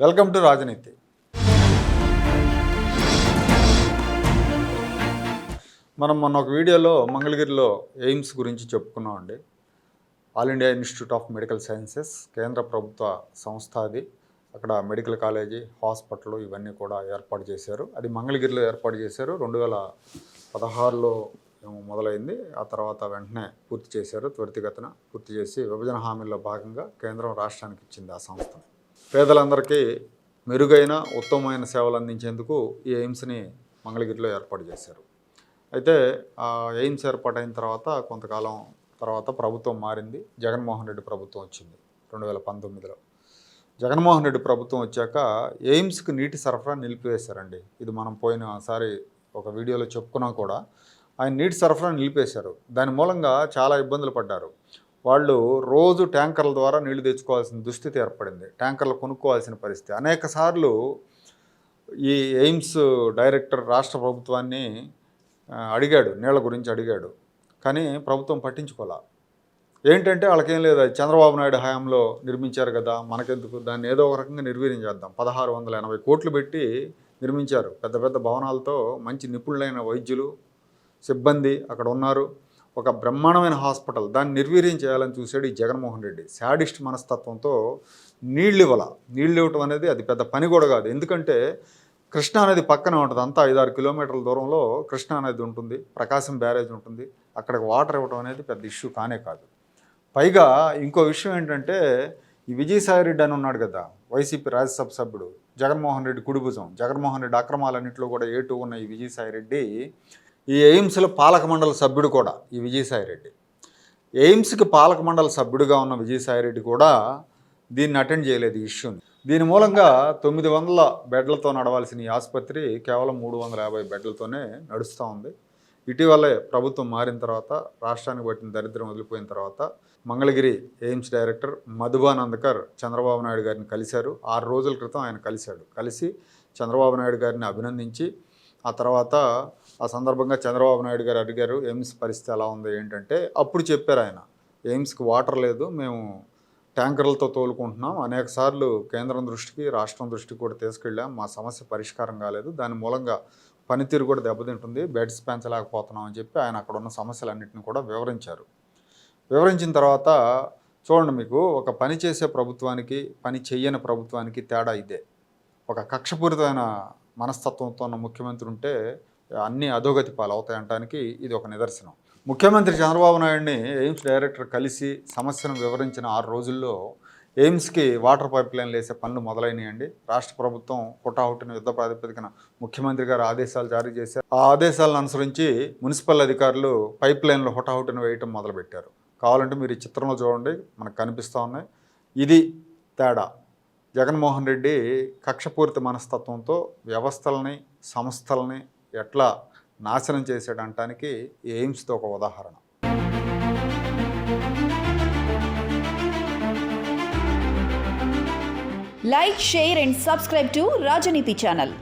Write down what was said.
Welcome to రాజనీతి. మనం మొన్న ఒక వీడియోలో మంగళగిరిలో ఎయిమ్స్ గురించి చెప్పుకున్నామండి all India institute of medical sciences కేంద్ర ప్రభుత్వ సంస్థ అది. అక్కడ మెడికల్ కాలేజీ హాస్పిటల్ ఇవన్నీ కూడా ఏర్పాటు చేశారు. అది మంగళగిరిలో ఏర్పాటు చేశారు. రెండు వేల పదహారులో ఏమో మొదలైంది. ఆ తర్వాత వెంటనే పూర్తి చేశారు. త్వరితగతిన పూర్తి చేసి విభజన హామీల్లో భాగంగా కేంద్రం రాష్ట్రానికి ఇచ్చింది ఆ సంస్థను పేదలందరికీ మెరుగైన ఉత్తమమైన సేవలు అందించేందుకు ఈ ఎయిమ్స్ని మంగళగిరిలో ఏర్పాటు చేశారు. అయితే ఆ ఎయిమ్స్ ఏర్పాటైన తర్వాత కొంతకాలం తర్వాత ప్రభుత్వం మారింది. జగన్మోహన్ రెడ్డి ప్రభుత్వం వచ్చింది రెండు వేల పంతొమ్మిదిలో. జగన్మోహన్ రెడ్డి ప్రభుత్వం వచ్చాక ఎయిమ్స్కి నీటి సరఫరా నిలిపివేశారండి. ఇది మనం పోయినసారి ఒక వీడియోలో చెప్పుకున్నా కూడా ఆయన నీటి సరఫరా నిలిపేశారు. దాని మూలంగా చాలా ఇబ్బందులు పడ్డారు. వాళ్ళు రోజు ట్యాంకర్ల ద్వారా నీళ్ళు తెచ్చుకోవాల్సిన దుస్థితి ఏర్పడింది. ట్యాంకర్లు కొనుక్కోవాల్సిన పరిస్థితి. అనేక సార్లు ఈ ఎయిమ్స్ డైరెక్టర్ రాష్ట్ర ప్రభుత్వాన్ని అడిగాడు నీళ్ళ గురించి అడిగాడు. కానీ ప్రభుత్వం పట్టించుకోలే. ఏంటంటే వాళ్ళకేం లేదు అది చంద్రబాబు నాయుడు హయాంలో నిర్మించారు కదా మనకెందుకు? దాన్ని ఏదో ఒక రకంగా నిర్వీర్యం చేద్దాం. పదహారు వందల ఎనభై కోట్లు పెట్టి నిర్మించారు. పెద్ద పెద్ద భవనాలతో మంచి నిపుణులైన వైద్యులు సిబ్బంది అక్కడ ఉన్నారు. ఒక బ్రహ్మాండమైన హాస్పిటల్. దాన్ని నిర్వీర్యం చేయాలని చూశాడు ఈ జగన్మోహన్ రెడ్డి. శాడిస్ట్ మనస్తత్వంతో నీళ్ళు ఇవ్వాల నీళ్ళు ఇవ్వటం అనేది అది పెద్ద పని కూడా కాదు. ఎందుకంటే కృష్ణా నది పక్కనే ఉంటుంది. అంతా ఐదారు కిలోమీటర్ల దూరంలో కృష్ణా నది ఉంటుంది. ప్రకాశం బ్యారేజ్ ఉంటుంది. అక్కడికి వాటర్ ఇవ్వటం అనేది పెద్ద ఇష్యూ కానే కాదు. పైగా ఇంకో విషయం ఏంటంటే ఈ విజయసాయి రెడ్డి అని ఉన్నాడు కదా వైసీపీ రాజ్యసభ సభ్యుడు జగన్మోహన్ రెడ్డి కుడిభుజం జగన్మోహన్ రెడ్డి అక్రమాలన్నింటిలో కూడా ఏటు ఉన్న ఈ విజయసాయి రెడ్డి ఈ ఎయిమ్స్లో పాలక మండలి సభ్యుడు కూడా ఈ విజయసాయి రెడ్డి. ఎయిమ్స్కి పాలక మండలి సభ్యుడిగా ఉన్న విజయసాయి రెడ్డి కూడా దీన్ని అటెండ్ చేయలేదు ఈ ఇష్యూని. దీని మూలంగా తొమ్మిది వందల బెడ్లతో నడవాల్సిన ఈ ఆసుపత్రి కేవలం మూడు వందల యాభై బెడ్లతోనే నడుస్తూ ఉంది. ఇటీవలే ప్రభుత్వం మారిన తర్వాత రాష్ట్రానికి పట్టిన దరిద్రం వదిలిపోయిన తర్వాత మంగళగిరి ఎయిమ్స్ డైరెక్టర్ మధుబానందకర్ చంద్రబాబు నాయుడు గారిని కలిశారు. ఆరు రోజుల క్రితం ఆయన కలిశాడు. కలిసి చంద్రబాబు నాయుడు గారిని అభినందించి ఆ తర్వాత ఆ సందర్భంగా చంద్రబాబు నాయుడు గారు అడిగారు ఎయిమ్స్ పరిస్థితి ఎలా ఉంది? ఏంటంటే అప్పుడు చెప్పారు ఆయన ఎయిమ్స్కి వాటర్ లేదు మేము ట్యాంకర్లతో తోలుకుంటున్నాం. అనేక సార్లు కేంద్రం దృష్టికి రాష్ట్రం దృష్టికి కూడా తీసుకెళ్ళాం. మా సమస్య పరిష్కారం కాలేదు. దాని మూలంగా పనితీరు కూడా దెబ్బతింటుంది. బెడ్స్ పెంచలేకపోతున్నాం అని చెప్పి ఆయన అక్కడ ఉన్న సమస్యలన్నింటిని కూడా వివరించారు. వివరించిన తర్వాత చూడండి మీకు ఒక పని చేసే ప్రభుత్వానికి పని చెయ్యని ప్రభుత్వానికి తేడా ఇదే. ఒక కక్షపూరితమైన మనస్తత్వంతో ఉన్న ముఖ్యమంత్రి ఉంటే అన్ని అధోగతి పాలవుతాయంటానికి ఇది ఒక నిదర్శనం. ముఖ్యమంత్రి చంద్రబాబు నాయుడిని ఎయిమ్స్ డైరెక్టర్ కలిసి సమస్యను వివరించిన ఆరు రోజుల్లో ఎయిమ్స్కి వాటర్ పైప్ లైన్లు వేసే పనులు మొదలైనాయండి. రాష్ట్ర ప్రభుత్వం హుటాహుటిన యుద్ధ ప్రాతిపదికన ముఖ్యమంత్రి గారు ఆదేశాలు జారీ చేశారు. ఆ ఆదేశాలను అనుసరించి మున్సిపల్ అధికారులు పైప్ లైన్లు హుటాహుటిన వేయటం మొదలుపెట్టారు. కావాలంటే మీరు ఈ చిత్రంలో చూడండి. మనకు కనిపిస్తూ ఉన్నాయి. ఇది తేడా. జగన్మోహన్ రెడ్డి కక్షపూరిత మనస్తత్వంతో వ్యవస్థలని సంస్థలని ఎట్లా నాశనం చేశాడంటానికి ఎయిమ్స్తో ఒక ఉదాహరణ. Like share and subscribe to Rajaneeti channel.